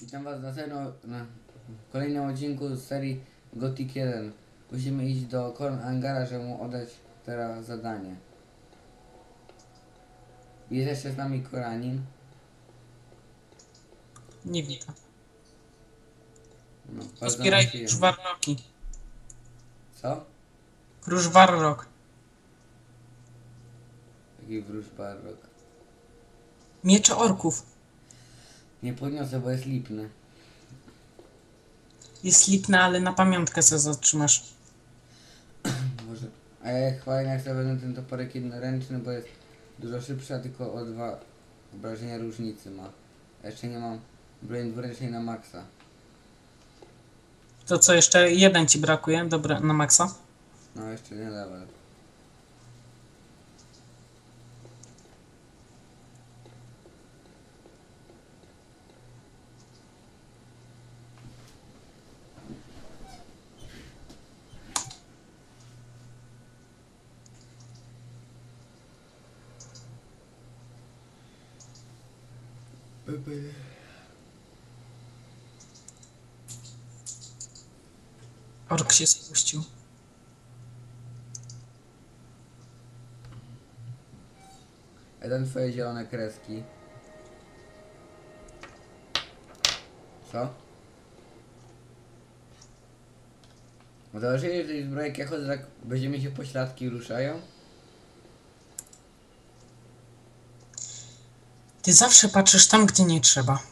Witam was na, serio, na kolejnym odcinku z serii Gothic 1. Musimy iść do Korn Angara, żeby mu oddać teraz zadanie. Jest jeszcze z nami Koranin. Nie widzę. No, bardzo nam kruszwarroki. Co? Kruszwarrok. Taki wróż. Miecze orków. Nie podniosę, bo jest lipny. Jest lipna, ale na pamiątkę sobie zatrzymasz. Może. A ja chyba jednak sobie ten toporek jednoręczny, bo jest dużo szybszy, a tylko o dwa obrażenia różnicy ma. Jeszcze nie mam broni dwuręcznej na maksa. To co, jeszcze jeden ci brakuje? Dobra, na maksa. No jeszcze nie level. Ork się spuścił. Jeden twoje zielone kreski. Co? No to jeżeli tej zbrojek ja chodzę tak, będziemy się pośladki ruszają? Ty zawsze patrzysz tam, gdzie nie trzeba.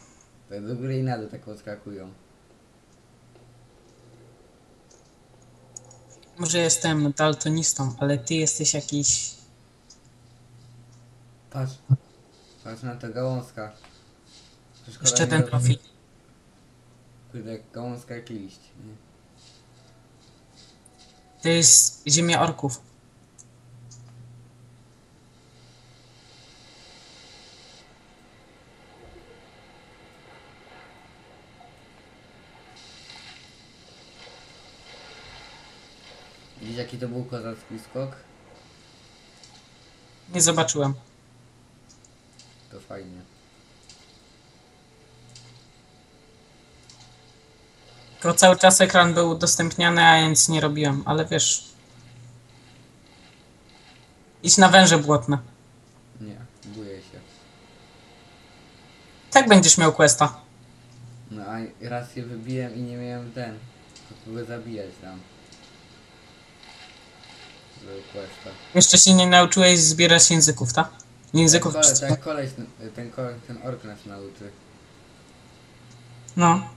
Do góry i na dół tak odskakują. Może jestem daltonistą, ale ty jesteś jakiś... Patrz. Patrz na to gałązka. To szkoda Jeszcze ten profil. Kurde, gałązka jak liść. Nie? To jest ziemia orków. Widzisz jaki to był kozacki skok? Nie zobaczyłem. To fajnie. Tylko cały czas ekran był udostępniany, a ja nic nie robiłem, ale wiesz... Idź na węże błotne. Nie, buję się. Tak będziesz miał questa. No a raz je wybiłem i nie miałem ten. To go zabijać tam. Questa. Jeszcze się nie nauczyłeś zbierać języków, tak? Języków ten, kole, wszystko. ten koleś, ten, koleś, ten ork nas nauczy. No.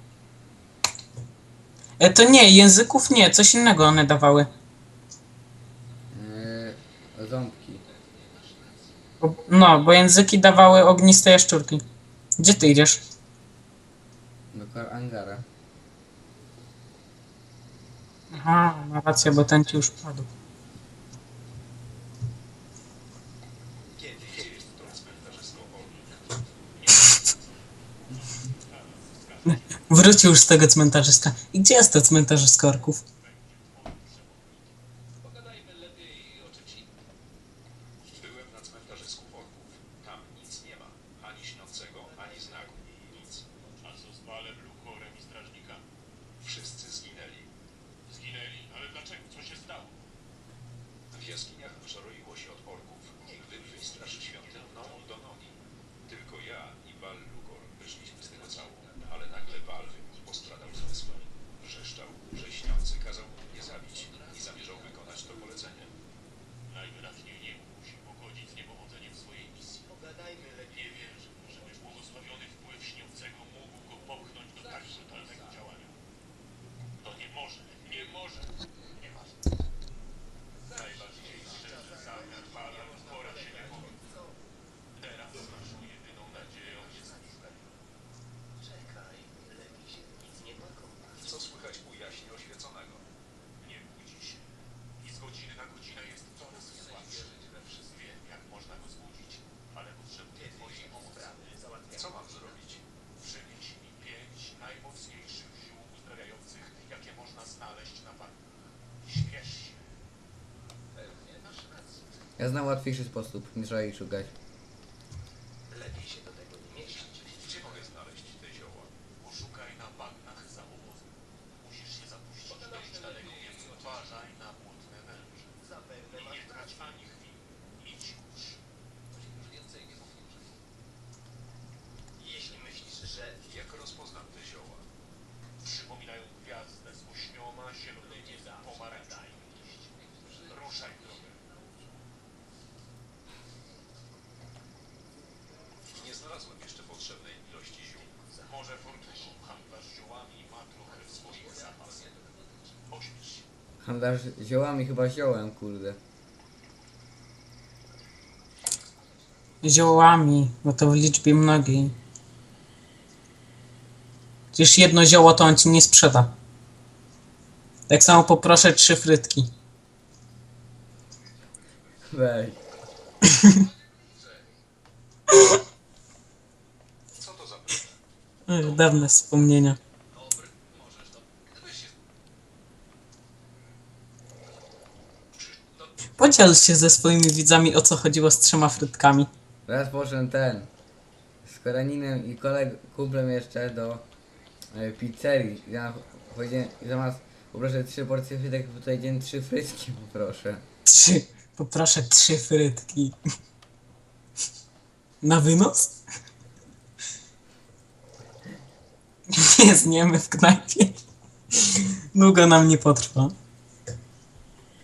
E, to nie, języków nie, coś innego one dawały. Yy, ząbki. Bo, no, bo języki dawały ogniste jaszczurki. Gdzie ty idziesz? Do kor Angara. Aha, ma rację, bo ten ci już padł. Wrócił już z tego cmentarzyska. I gdzie jest to cmentarzysko orków? Ja znam łatwiejszy sposób, nie trzeba ich szukać. Handlarz ziołami chyba ziołem, kurde. Ziołami, bo to w liczbie mnogiej. Przecież jedno zioło to on ci nie sprzeda. Tak samo poproszę trzy frytki. Weź. Co to za pytanie? Ech, Dawne wspomnienia. Podziel się ze swoimi widzami o co chodziło z trzema frytkami. Raz poszedłem ten. Z Koraninem i koleg kumplem jeszcze do e, pizzerii. Ja powiedziałem, zamiast poproszę trzy porcje frytek, tutaj dzień trzy frytki poproszę. Trzy. Poproszę trzy frytki. Na wynos? Nie zniemy w knajpie. Długo nam nie potrwa.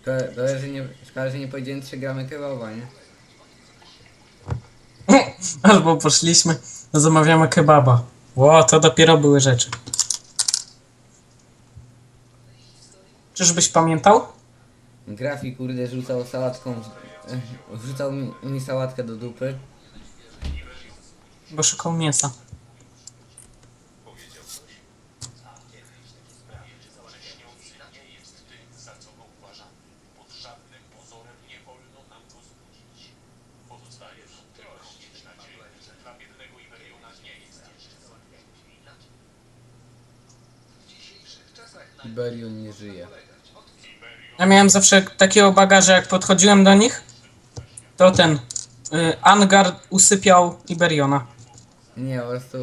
Szkoda, szkoda, że nie, szkoda, że nie powiedziałem 3 gramy kebaba, nie? Albo poszliśmy, zamawiamy kebaba. Ło, to dopiero były rzeczy. Czyżbyś pamiętał? Grafik kurde rzucał sałatką, wrzucał mi, mi sałatkę do dupy. Bo szukał mięsa. Wrześniący nie jest tym, za co go uważamy. Pod żadnym pozorem nie wolno nam go zbudzić. Pozostaje nam tylko mieć nadzieję, że dla biednego Iberiona nie jest jeszcze za późno. Iberion nie żyje. Ja miałem zawsze takiego baga, że jak podchodziłem do nich, to ten y, Angar usypiał Iberiona. Nie, po prostu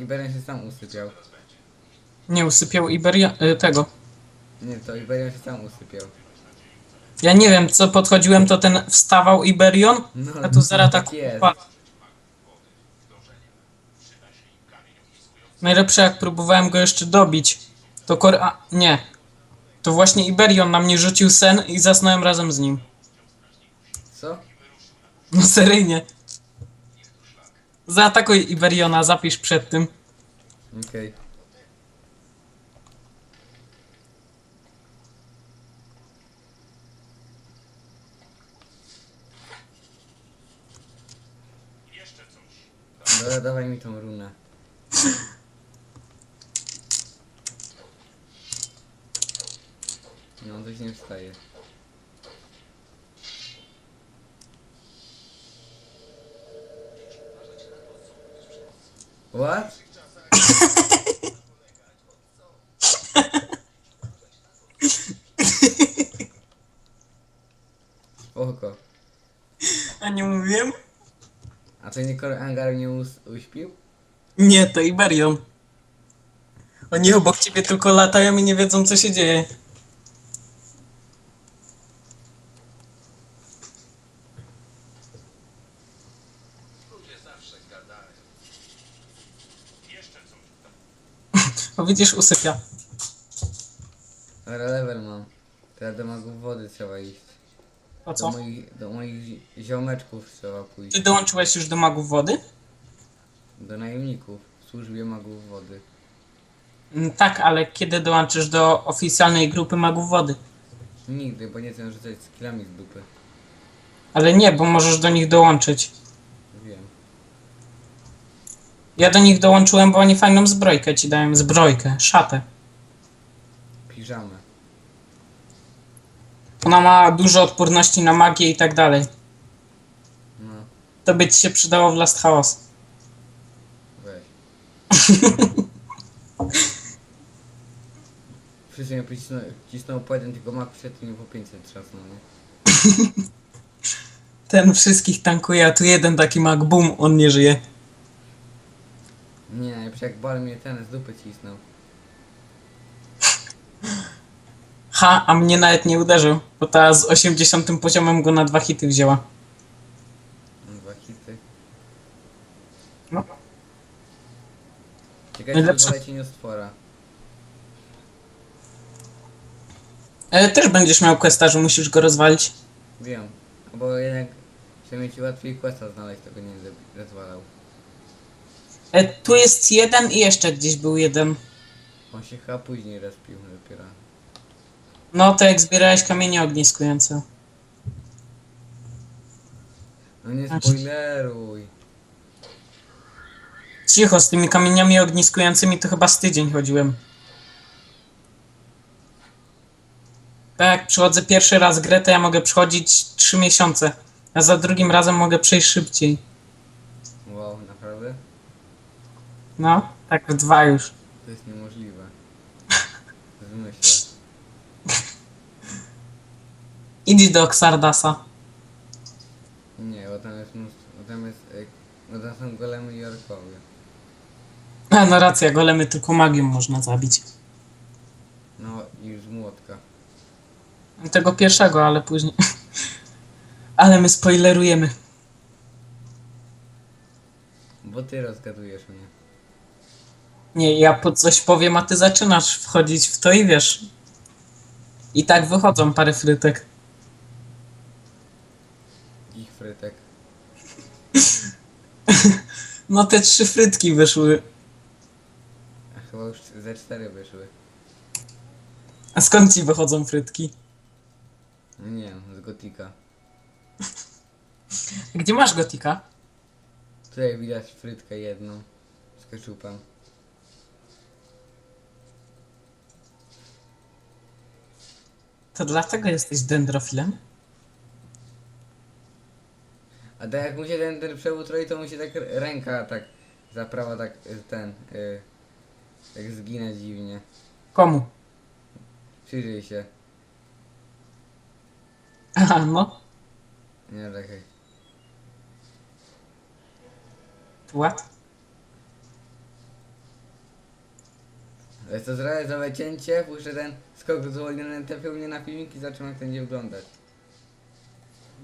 Iberion się sam usypiał. Nie usypiał Iberiona, y, tego. Nie, to Iberion się sam usypiał. Ja nie wiem, co podchodziłem, to ten wstawał Iberion, No, a tu zaraz tak tak jest. upadł. Najlepsze jak próbowałem go jeszcze dobić, to kor... A, nie. To właśnie Iberion na mnie rzucił sen i zasnąłem razem z nim. Co? No seryjnie. Zaatakuj Iberiona, zapisz przed tym. Okej. Jeszcze coś. Dobra, dawaj mi tą runę. No, coś nie wstaje. What? Spoko. A nie mówiłem? A to nie Angar nie us uśpił? Nie, to Iberion. Oni obok ciebie tylko latają i nie wiedzą co się dzieje. Widzisz, usypia. Dobra, level mam. Teraz do magów wody trzeba iść. Do co? moich, do moich zi- ziomeczków trzeba pójść. Ty dołączyłeś już do magów wody? Do najemników w służbie magów wody. Mm, Tak, ale kiedy dołączysz do oficjalnej grupy magów wody? Nigdy, bo nie chcę rzucać skillami z dupy. Ale nie, bo możesz do nich dołączyć. Ja do nich dołączyłem, bo oni fajną zbrojkę ci dają. Zbrojkę, szatę. Piżamę. Ona ma dużo odporności na magię i tak dalej. No, To by ci się przydało w Last Chaos. weź. Wszyscy mnie pocisnął, cisnął po jeden, tylko mak i mi po 500 trzasnął, nie? Ten wszystkich tankuje, a tu jeden taki mag, bum, on nie żyje. Nie, najlepsze jak bal mnie ten z dupy cisnął. Ha, a mnie nawet nie uderzył, bo ta z 80 poziomem go na dwa hity wzięła. Dwa hity. No. Czy Najlepsze. pozwala ci nie stwora. E, też będziesz miał questa, że musisz go rozwalić. Wiem. Bo jednak przynajmniej ci łatwiej questa znaleźć, to go nie będę rozwalał. E, tu jest jeden i jeszcze gdzieś był jeden. On się chyba później respił dopiero. No to jak zbierałeś kamienie ogniskujące. No nie Znaczy- spoileruj. Cicho, z tymi kamieniami ogniskującymi to chyba z tydzień chodziłem. Tak, jak przychodzę pierwszy raz grę, to ja mogę przychodzić 3 miesiące. A za drugim razem mogę przejść szybciej. Wow, naprawdę? No, tak w dwa już. To jest niemożliwe. Zmyślę. Idź do Xardasa. Nie, bo tam jest mnóstwo, bo tam jest, e, bo tam są golemy i orkowie. A, no racja, golemy tylko magią można zabić. No i z młotka. Tego pierwszego, ale później. ale my spoilerujemy. Bo ty rozgadujesz mnie. Nie, ja po coś powiem, a ty zaczynasz wchodzić w to i wiesz. I tak wychodzą parę frytek. Ich frytek. No te trzy frytki wyszły. A chyba już ze cztery wyszły. A skąd ci wychodzą frytki? No nie wiem, z gotika. Gdzie masz gotika? Tutaj widać frytkę jedną. Z keczupem. To dlatego jesteś dendrofilem? A tak jak mu się ten, ten przewód roi, to mu się tak ręka tak zaprawa tak y, ten y, tak zginę dziwnie. Komu? Przyjrzyj się. Aha, no. Nie czekaj. What? To zrealizowe cięcie, puszczę ten skok zwolniony trafił mnie na filmik i zobaczymy jak to będzie wyglądać.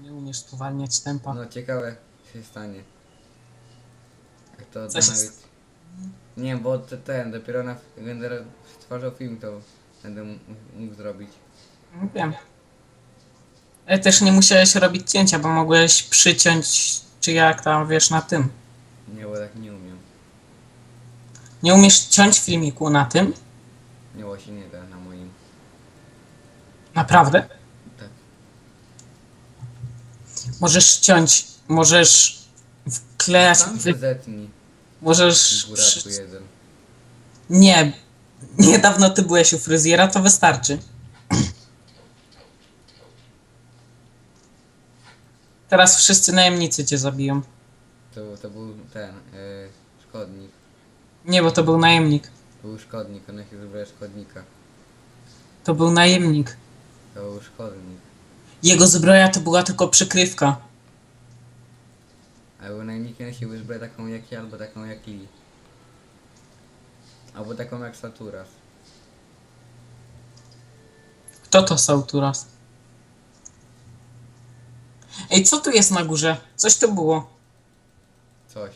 Nie umiesz spowalniać tempa. No ciekawe co się stanie. Jak to Co się nawet... Nie bo te- ten, dopiero na, będę stwarzał film, to będę m- mógł zrobić. No Wiem. Ale też nie musiałeś robić cięcia, bo mogłeś przyciąć, czy jak tam, wiesz, na tym. Nie, bo tak nie umiem. Nie umiesz ciąć filmiku na tym? Nie, bo się nie da na moim. Naprawdę? Tak. Możesz ciąć, możesz wklejać, wy, się zetnij, możesz... Przy... jeden. Nie, niedawno ty byłeś u fryzjera, to wystarczy. Teraz wszyscy najemnicy cię zabiją. To, to był ten, yy, szkodnik. Nie, bo to był najemnik. To był szkodnik, one się zrobiła szkodnika. To był najemnik. To był szkodnik. Jego zbroja to była tylko przykrywka. Albo najemnikiem się wyzbroję taką jak ja, albo taką jak Li. Albo taką jak Saturas. Kto to Sauturas? Ej, co tu jest na górze? Coś tu było. Coś.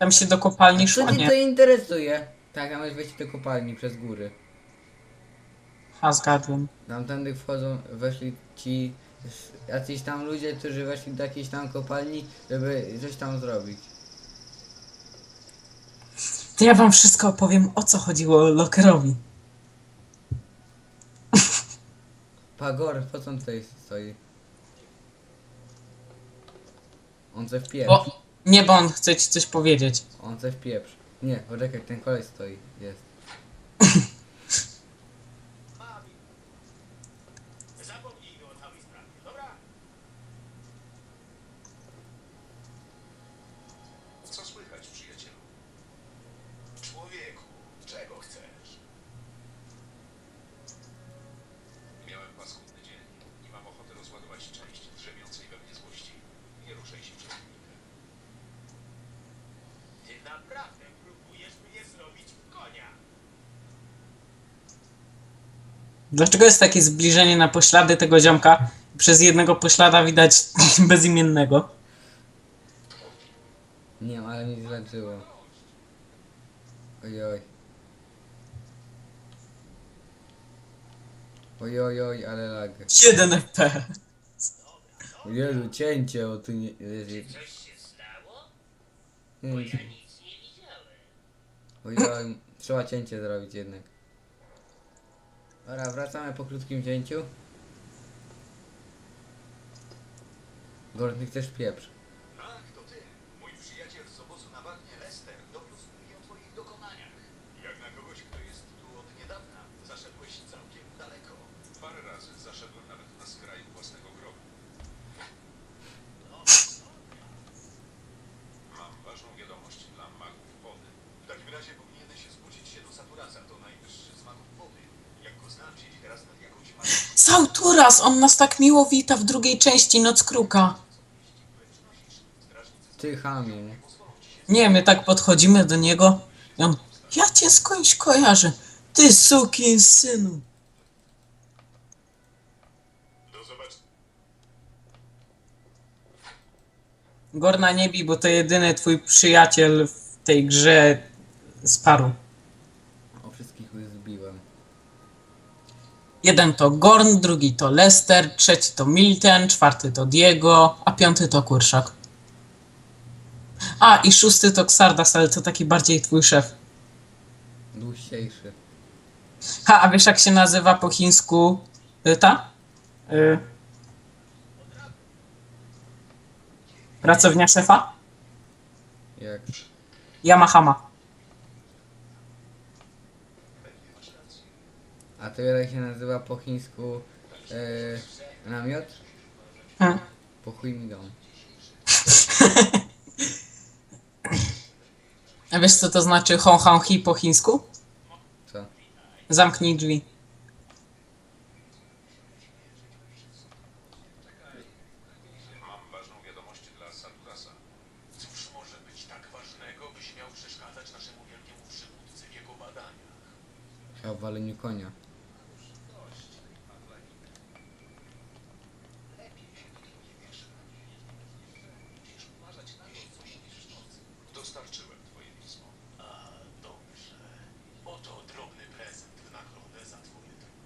Tam się do kopalni Co szło, cię nie? to interesuje? Tak, a masz wejść do kopalni przez góry. Ha, zgadłem. Tamtędy wchodzą, weszli ci s- jacyś tam ludzie, którzy weszli do jakiejś tam kopalni, żeby coś tam zrobić. To ja wam wszystko opowiem, o co chodziło Lockerowi. Pagor, po co on tutaj stoi? On chce w pieprz. Bo, nie, bo on chce ci coś powiedzieć. On w pieprz. Nie, poczekaj, ten koleś stoi. Jest. Zapomnijmy o całej sprawie, dobra? Co słychać, przyjacielu? Człowieku, czego chcesz? Miałem paskudny dzień i mam ochotę rozładować część drzemiącej we mnie złości. Nie ruszaj się przez chwilkę. Nie naprawdę próbujesz mnie zrobić w konia. Dlaczego jest takie zbliżenie na poślady tego ziomka? Przez jednego poślada widać bezimiennego. Nie wiem, ale mi zleczyło. Ojoj. Ojoj, oj, ale lag. 1 FP. Jezu, cięcie, o tu nie... Jezu. Coś się stało? Bo ja nic nie widziałem. Ojoj, trzeba cięcie zrobić jednak. Dobra, wracamy po krótkim cięciu. Gordon, chcesz pieprz. Tak, to ty. Mój przyjaciel z obozu na bagnie, Lester, doniósł mi o twoich dokonaniach. Jak na kogoś, kto jest tu od niedawna, zaszedłeś całkiem daleko. Parę razy zaszedłem nawet na skraju własnego grobu. Mam ważną wiadomość dla magów wody. W takim razie powinieneś zgłosić się do Saturasa, to najwyższy z magów wody. Jak go znam, siedzi teraz nad jakąś magią. Sauturas, on nas tak miło wita w drugiej części Noc Kruka. Ty chamie. Nie, my tak podchodzimy do niego i on, ja cię skądś kojarzę. Ty sukin synu. Gorna nie bij, bo to jedyny twój przyjaciel w tej grze z paru. O wszystkich już zbiłem. Jeden to Gorn, drugi to Lester, trzeci to Milten, czwarty to Diego, a piąty to Kurszak. A, i szósty to Xardas, ale to taki bardziej twój szef. Dłuższejszy. Ha, a wiesz jak się nazywa po chińsku y, ta? Y, pracownia szefa? Jak? Yamahama. A to jak się nazywa po chińsku e, namiot? Hmm. Po chuj mi dom. A wiesz co to znaczy hong hong hi po chińsku? Co? Zamknij drzwi. Mam ważną wiadomość dla Saturasa. Cóż może być tak ważnego, byś miał przeszkadzać naszemu wielkiemu przywódcy w jego badaniach? Chyba w waleniu konia. Dostarczyłem twoje pismo. A, dobrze. Oto drobny prezent w nagrodę za twoje trudy.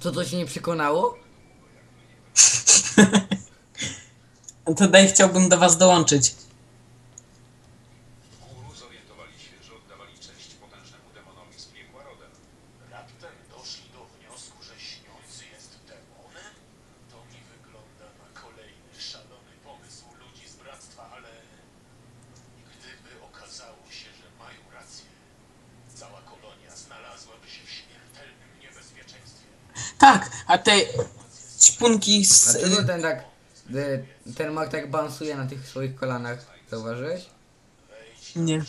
Co to się nie przekonało? To daj chciałbym do was dołączyć. W góru zorientowali się, że oddawali cześć potężnemu demonowi z piekła rodem. Raptem doszli do wniosku, że śniący jest demonem? To mi wygląda na kolejny szalony pomysł ludzi z bractwa, ale gdyby okazało się, że mają rację, cała kolonia znalazłaby się w śmiertelnym niebezpieczeństwie. Tak, a te ćpunki z... Dlaczego ten tak, e, ten mag tak bansuje na tych swoich kolanach? Zauważyłeś? Nie.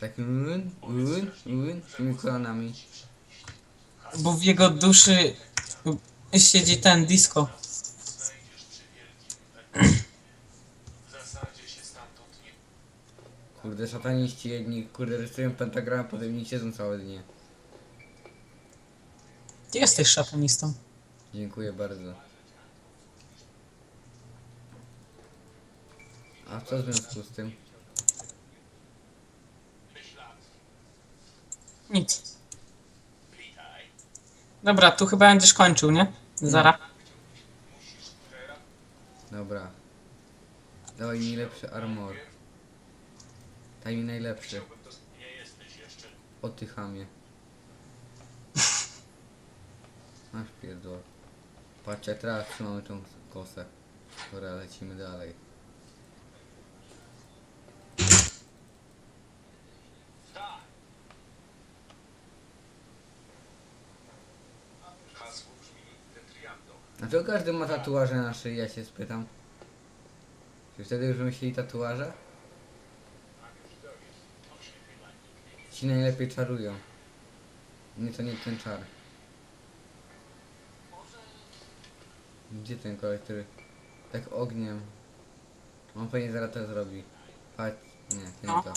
Tak run, run, run, tymi kolanami. Bo w jego duszy siedzi ten disco. Znajdziesz przy wielkim W zasadzie się stamtąd nie Kurde, sataniści jedni, kurde, rysują pentagram, potem nie siedzą całe dnie. Ty jesteś szatanistą. Dziękuję bardzo. A co w związku z tym? Nic. Dobra, tu chyba będziesz kończył, nie? Zara. Dobra. Dawaj mi lepszy armor. Daj mi najlepszy. O ty chamie. Masz pierdol. Patrz, jak teraz trzymamy tą kosę. Dobra, lecimy dalej. Dlaczego każdy ma tatuaże na szyi, ja się spytam? Czy wtedy już myśleli tatuaże? Ci najlepiej czarują. Nie, to nie ten czar. Gdzie ten koleś, który tak ogniem? On pewnie zaraz to zrobi. Patrz, Nie, nie No. to.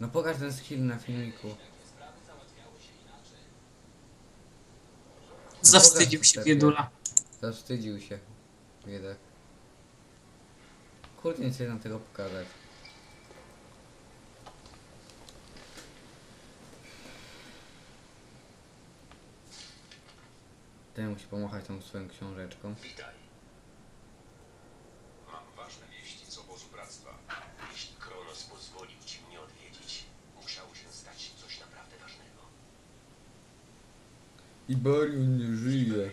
No pokaż ten skill na filmiku. Zawstydził się biedula. Zawstydził się. Biedak. Kurde, nie chcę nam tego pokazać. Ten musi pomachać tą swoją książeczką. Witaj. Mam ważne wieści z obozu bractwa. Jeśli Kronos pozwolił ci mnie odwiedzić, musiało się stać coś naprawdę ważnego. Żyje. Hyperion nie żyje.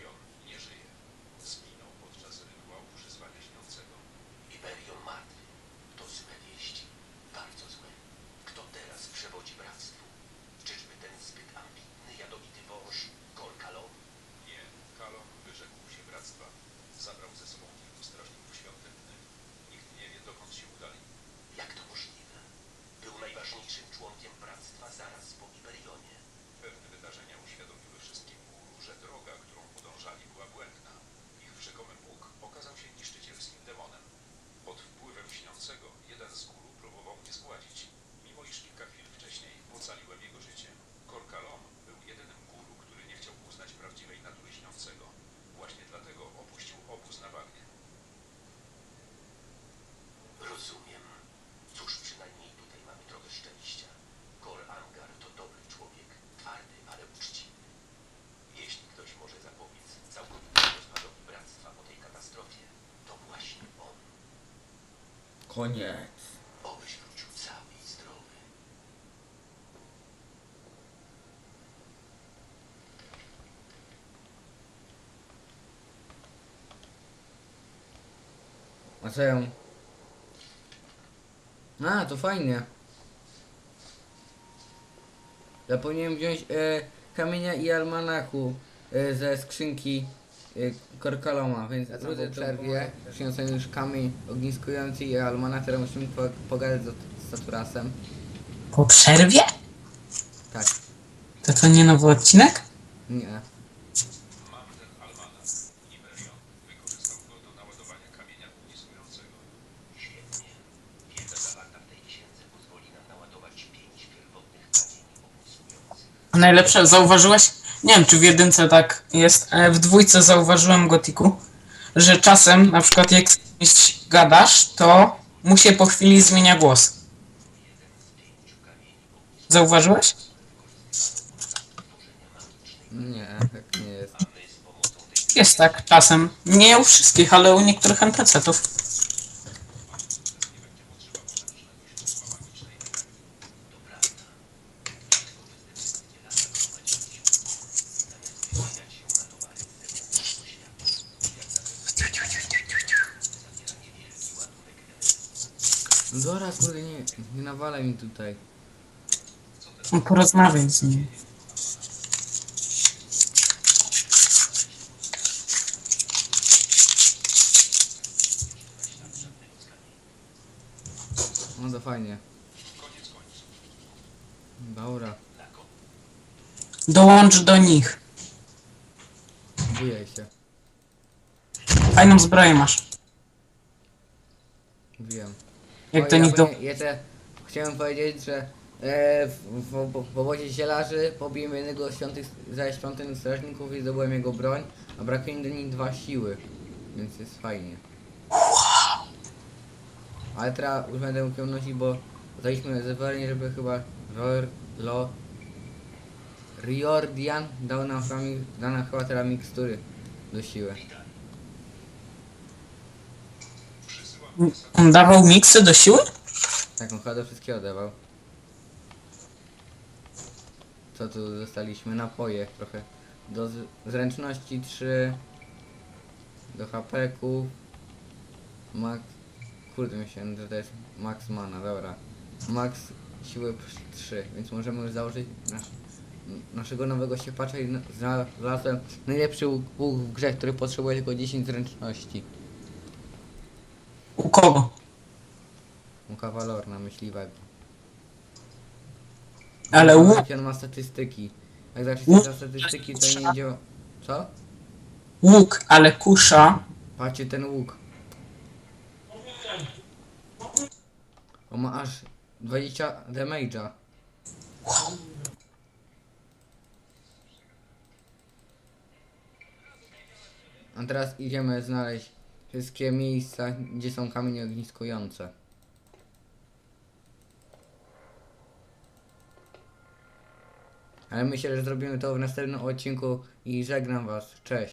Koniec. Obyś wrócił cały i zdrowy. A co ją? A, to fajnie. Ja powinienem wziąć e, kamienia i almanachu e, ze skrzynki e, Korkaloma, więc ja po przerwie przyniosłem już kamień ogniskujący i almanach, które musimy po, pogadać z, Saturasem. Po przerwie? Tak, To to nie nowy odcinek? nie. Mam ten almanach. Iberion wykorzystał go do naładowania kamienia ogniskującego. Świetnie. Wiedza zawarta w tej księdze pozwoli nam naładować pięć pierwotnych kamieni ogniskujących. A najlepsze, zauważyłeś? Nie wiem, czy w jedynce tak jest. e, W dwójce zauważyłem Gotiku, że czasem, na przykład jak z kimś gadasz, to mu się po chwili zmienia głos. Zauważyłeś? Nie, tak nie jest. Jest tak, czasem. Nie u wszystkich, ale u niektórych NPC-ów. No Dobra, kurde, nie, nie nawalaj mi tutaj. No, Porozmawiaj z nim. No to fajnie. Dobra, Dołącz do nich. bujaj się. Fajną zbroję masz. Wiem. Jak O, do ja nich do... powiem- Jeszcze chciałem powiedzieć, że e, w, w, w, obozie zielarzy pobiłem jednego świątych, ze świątynnych strażników i zdobyłem jego broń, a brakuje mi do nich dwa siły, więc jest fajnie. Ale teraz już będę musiał nosić, bo daliśmy zezwolenie, żeby chyba Ror, Lo, Riordian dał nam chyba, mi- da nam chyba teraz mikstury do siły. On dawał miksy do siły? Tak, on chyba do wszystkiego dawał. Co tu dostaliśmy? Napoje trochę. Do zręczności 3. Do HP-ków. Max... Kurde myślałem, że to jest max mana, dobra. Max siły 3, więc możemy już założyć nasz, naszego nowego siepacza i na- znalazłem najlepszy łuk łuk w grze, który potrzebuje tylko 10 zręczności. U kogo? Muka Valor na myśliwego. Ale łuk, Jaki on ma statystyki. Jak Łuk- za statystyki, to nie idzie... o- Co? łuk, ale kusza. Patrzcie ten łuk. On ma aż 20 damage'a. A teraz idziemy znaleźć wszystkie miejsca, gdzie są kamienie ogniskujące. Ale myślę, że zrobimy to w następnym odcinku i żegnam was. Cześć.